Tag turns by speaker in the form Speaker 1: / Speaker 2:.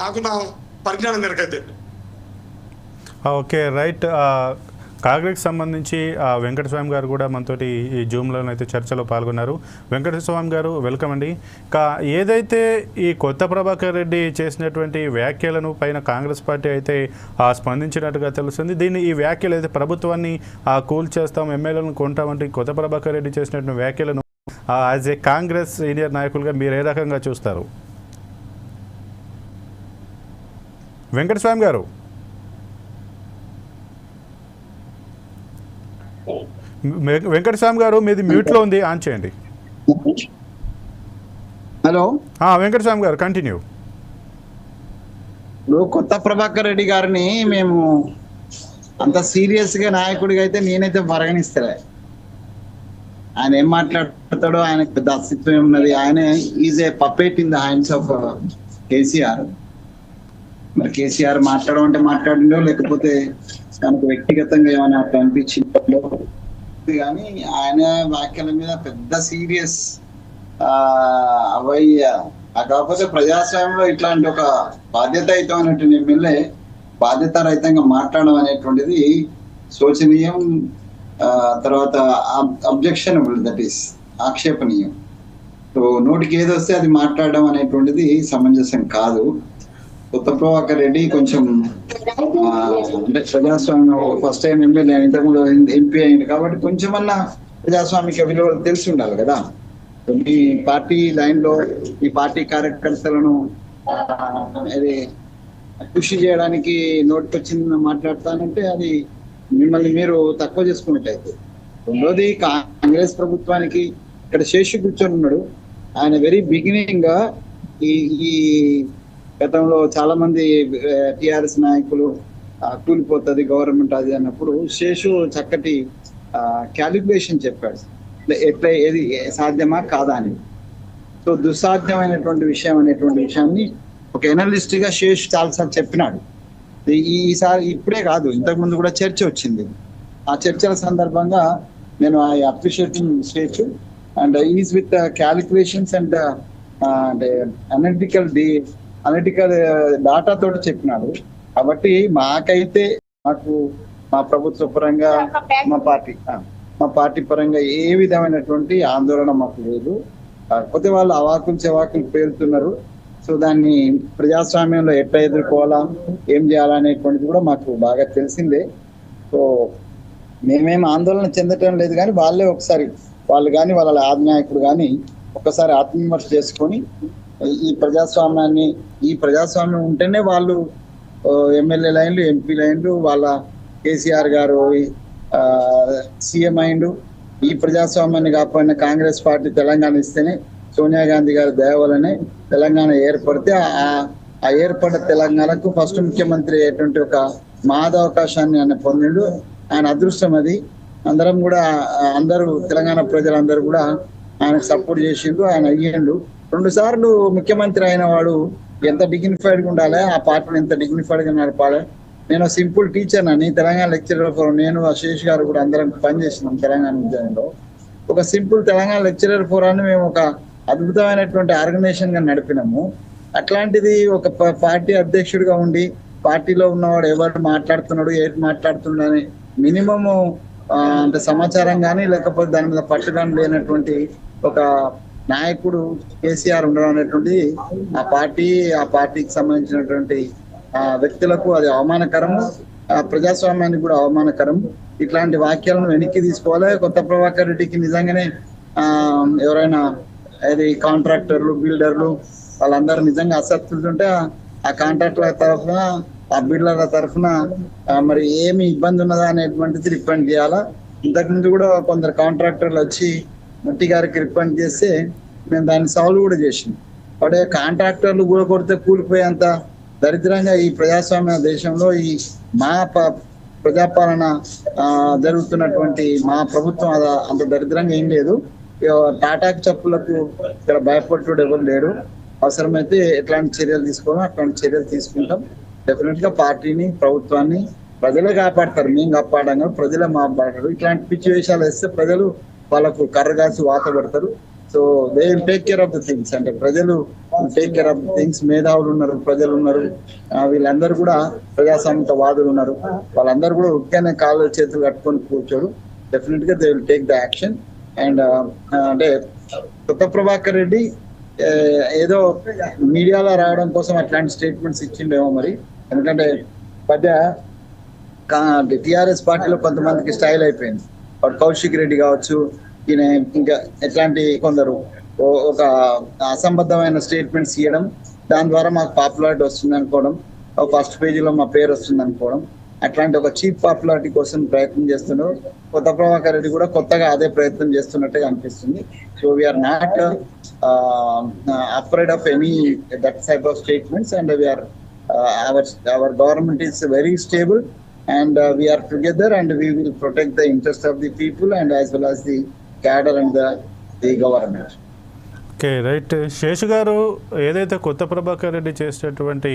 Speaker 1: నాకు నా పరిజ్ఞానం మేరకు
Speaker 2: ఓకే రైట్. కాగ్రెస్ కాంగ్రెస్కి సంబంధించి ఆ, వెంకటస్వామి గారు కూడా మనతోటి ఈ జూమ్లో అయితే చర్చలో పాల్గొన్నారు. వెంకటస్వామి గారు వెల్కమ్ అండి. కా ఏదైతే ఈ కొత్త ప్రభాకర్ రెడ్డి చేసినటువంటి వ్యాఖ్యలను పైన కాంగ్రెస్ పార్టీ అయితే స్పందించినట్టుగా తెలుస్తుంది. దీన్ని ఈ వ్యాఖ్యలు అయితే ప్రభుత్వాన్ని కూల్ చేస్తాం ఎమ్మెల్యేలను కొంటామంటే ఈ కొత్త ప్రభాకర్ రెడ్డి చేసినటువంటి వ్యాఖ్యలను యాజ్ ఏ కాంగ్రెస్ సీనియర్ నాయకులుగా మీరు ఏ రకంగా చూస్తారు? వెంకటస్వామి గారు. వెంకటస్వామి గారు మీది మ్యూట్లో ఉంది ఆన్ చేయండి.
Speaker 3: హలో?
Speaker 2: వెంకటస్వామి గారు కంటిన్యూ.
Speaker 3: ఇప్పుడు కొత్త ప్రభాకర్ రెడ్డి గారిని మేము అంత సీరియస్గా నాయకుడిగా అయితే నేనైతే పరిగణిస్తలే ఆయన ఏం మాట్లాడతాడో ఆయనకు పెద్ద అస్తిత్వం ఉన్నది. ఆయన is a puppet in the hands of KCR. మరి కేసీఆర్ మాట్లాడడం అంటే మాట్లాడిండో లేకపోతే తనకు వ్యక్తిగతంగా ఏమైనా అట్లా అనిపించిందో కానీ ఆయన వ్యాఖ్యల మీద పెద్ద సీరియస్ అవయ్య. కాకపోతే ప్రజాస్వామ్యంలో ఇట్లాంటి ఒక బాధ్యతాయుతమైనటువంటి ఎమ్మెల్యే బాధ్యత రహితంగా మాట్లాడడం అనేటువంటిది శోచనీయం తర్వాత అబ్జెక్షనబుల్ దట్ ఈస్ ఆక్షేపణీయం. సో నోటికి ఏదొస్తే అది మాట్లాడడం అనేటువంటిది సమంజసం కాదు. కొత్త ప్రభాకర్ రెడ్డి కొంచెం అంటే ప్రజాస్వామ్యం ఫస్ట్ టైం ఎమ్మెల్యే ఇంతకుముందు ఎంపీ అయింది కాబట్టి కొంచెమన్నా ప్రజాస్వామిక విలువలు తెలిసి ఉండాలి కదా. మీ పార్టీ లైన్లో ఈ పార్టీ కార్యకర్తలను అది కృషి చేయడానికి నోటికొచ్చింది మాట్లాడతానంటే అది మిమ్మల్ని మీరు తక్కువ చేసుకున్నట్టయితే రెండోది కాంగ్రెస్ ప్రభుత్వానికి ఇక్కడ శేషు కూర్చొని ఉన్నాడు. ఆయన వెరీ బిగినింగ్గా ఈ గతంలో చాలా మంది టిఆర్ఎస్ నాయకులు కూలిపోతుంది గవర్నమెంట్ అది అన్నప్పుడు శేషు చక్కటి క్యాలిక్యులేషన్ చెప్పాడు. ఎట్లా- ఏది సాధ్యమా కాదా అని. సో దుస్సాధ్యమైనటువంటి విషయం అనేటువంటి విషయాన్ని ఒక ఎనలిస్ట్గా శేష్ చాలాసార్లు చెప్పినాడు. ఈ- ఈసారి ఇప్పుడే కాదు ఇంతకు ముందు కూడా చర్చ వచ్చింది. ఆ చర్చల సందర్భంగా నేను I appreciating state and is with calculations and అంటే అనలిటికల్ డే అనలిటికల్ డాటా తోటి చెప్పినాడు కాబట్టి మాకైతే మాకు మా ప్రభుత్వ పరంగా మా పార్టీ మా పార్టీ పరంగా ఏ విధమైనటువంటి ఆందోళన మాకు లేదు. కాకపోతే వాళ్ళు అవాకులు చెవాకులు పేరుతున్నారు సో దాన్ని ప్రజాస్వామ్యంలో ఎట్లా ఎదుర్కోవాలా ఏం చేయాలా అనేటువంటిది కూడా మాకు బాగా తెలిసిందే. సో మేమేం ఆందోళన చెందటం లేదు కానీ వాళ్ళే ఒకసారి వాళ్ళు కానీ వాళ్ళ ఆధినాయకుడు కానీ ఒకసారి ఆత్మవిమర్శ చేసుకొని ఈ ప్రజాస్వామ్యాన్ని ఈ ప్రజాస్వామ్యం ఉంటేనే వాళ్ళు ఎమ్మెల్యే లైన్లు ఎంపీ లైన్లు వాళ్ళ కేసీఆర్ గారు సీఎం అయిండు. ఈ ప్రజాస్వామ్యాన్ని కాకపోయిన కాంగ్రెస్ పార్టీ తెలంగాణ ఇస్తేనే సోనియా గాంధీ గారి దేవాలని తెలంగాణ ఏర్పడితే ఆ- ఏర్పడ్డ తెలంగాణకు ఫస్ట్ ముఖ్యమంత్రి అయ్యేటువంటి ఒక మహదవకాశాన్ని ఆయన పొందిండు. ఆయన అదృష్టం అది. అందరం కూడా అందరూ తెలంగాణ ప్రజలందరూ కూడా ఆయనకు సపోర్ట్ చేసిండ్రు ఆయన అయ్యిండు. రెండు సార్లు ముఖ్యమంత్రి అయిన వాడు ఎంత డిగ్నిఫైడ్గా ఉండాలి ఆ పార్టీని ఎంత డిగ్నిఫైడ్గా నడపాలి. నేను సింపుల్ టీచర్ అని తెలంగాణ లెక్చరర్ నేను శేష్ గారు కూడా అందరం పనిచేసినాం తెలంగాణ ఉద్యమంలో. ఒక సింపుల్ తెలంగాణ లెక్చరర్ ఫోరాన్ని మేము ఒక అద్భుతమైనటువంటి ఆర్గనైజేషన్గా నడిపినాము. అట్లాంటిది ఒక ప- పార్టీ అధ్యక్షుడిగా ఉండి పార్టీలో ఉన్నవాడు ఎవరు మాట్లాడుతున్నాడు ఏది మాట్లాడుతున్నాడు అని మినిమము అంటే సమాచారం కానీ లేకపోతే దాని మీద పట్టు కానీ లేనటువంటి ఒక నాయకుడు కేసీఆర్ ఉండడం అనేటువంటి ఆ పార్టీ ఆ పార్టీకి సంబంధించినటువంటి ఆ వ్యక్తులకు అది అవమానకరము ఆ ప్రజాస్వామ్యానికి కూడా అవమానకరం ఇట్లాంటి వాక్యాలను వెనక్కి తీసుకోవాలి. కొత్త ప్రభాకర్ రెడ్డికి నిజంగానే ఆ ఎవరైనా అది కాంట్రాక్టర్లు బిల్డర్లు వాళ్ళందరూ నిజంగా అసత్తులు ఆ- కాంట్రాక్టర్ల తరఫున ఆ బిల్డర్ల తరఫున మరి ఏమి ఇబ్బంది ఉన్నదా అనేటువంటిది రిపెండ్ చేయాలా. ఇంతకుముందు కూడా కొందరు కాంట్రాక్టర్లు వచ్చి మట్టి గారికి రిపెండ్ చేస్తే మేము దాన్ని సాల్వ్ కూడా చేసినాం. వాడే కాంట్రాక్టర్లు కూడా కొడితే కూలిపోయేంత దరిద్రంగా ఈ ప్రజాస్వామ్య దేశంలో ఈ మా ప- ప్రజాపాలన జరుగుతున్నటువంటి మా ప్రభుత్వం అది అంత దరిద్రంగా ఏం లేదు. టాటాకి చెప్పులకు ఇక్కడ భయపడుతుడు ఎవరు లేడు. అవసరమైతే ఎట్లాంటి చర్యలు తీసుకోవాలో అట్లాంటి చర్యలు తీసుకుంటాం. డెఫినెట్గా పార్టీని ప్రభుత్వాన్ని ప్రజలే కాపాడతారు. మేము కాపాడాం ప్రజలే మాట్లాడతారు ఇట్లాంటి పిచ్చి వేషాలు వేస్తే ప్రజలు వాళ్ళకు కర్రగాసి వాత పెడతారు. So they will take care of the things అంటే ప్రజలు టేక్ కేర్ ఆఫ్ థింగ్స్ మేధావులు ఉన్నారు ప్రజలు ఉన్నారు. వీళ్ళందరూ కూడా ప్రజాస్వామిక వాదులు ఉన్నారు. వాళ్ళందరూ కూడా ఉట్టిగానే కాళ్ళు చేతులు కట్టుకొని కూర్చోడు డెఫినెట్గా they will take the action and అంటే కొత్త ప్రభాకర్ రెడ్డి ఏదో మీడియాలో రావడం కోసం అట్లాంటి స్టేట్మెంట్స్ ఇచ్చిండేమో మరి. ఎందుకంటే మధ్య టిఆర్ఎస్ పార్టీలో కొంతమందికి స్టైల్ అయిపోయింది. వాడు కౌశిక్ రెడ్డి కావచ్చు ఈయన ఇంకా ఎట్లాంటి కొందరు ఒక అసంబద్ధమైన స్టేట్మెంట్స్ ఇవ్వడం దాని ద్వారా మాకు పాపులారిటీ వస్తుంది అనుకోవడం ఫస్ట్ పేజీలో మా పేరు వస్తుంది అనుకోవడం అట్లాంటి ఒక చీప్ పాపులారిటీ కోసం ప్రయత్నం చేస్తున్నారు. కొత్త ప్రభాకర్ రెడ్డి కూడా కొత్తగా అదే ప్రయత్నం చేస్తున్నట్టుగా అనిపిస్తుంది. So we are not afraid of any that type of statements and we are our our government is very stable and uh, we are together and we will protect the interest of the people and as well as the cadre and the, the government.
Speaker 2: Okay right Seshu గారు ఏదైతే కొత్త ప్రభాకర్ రెడ్డి చేసేటటువంటి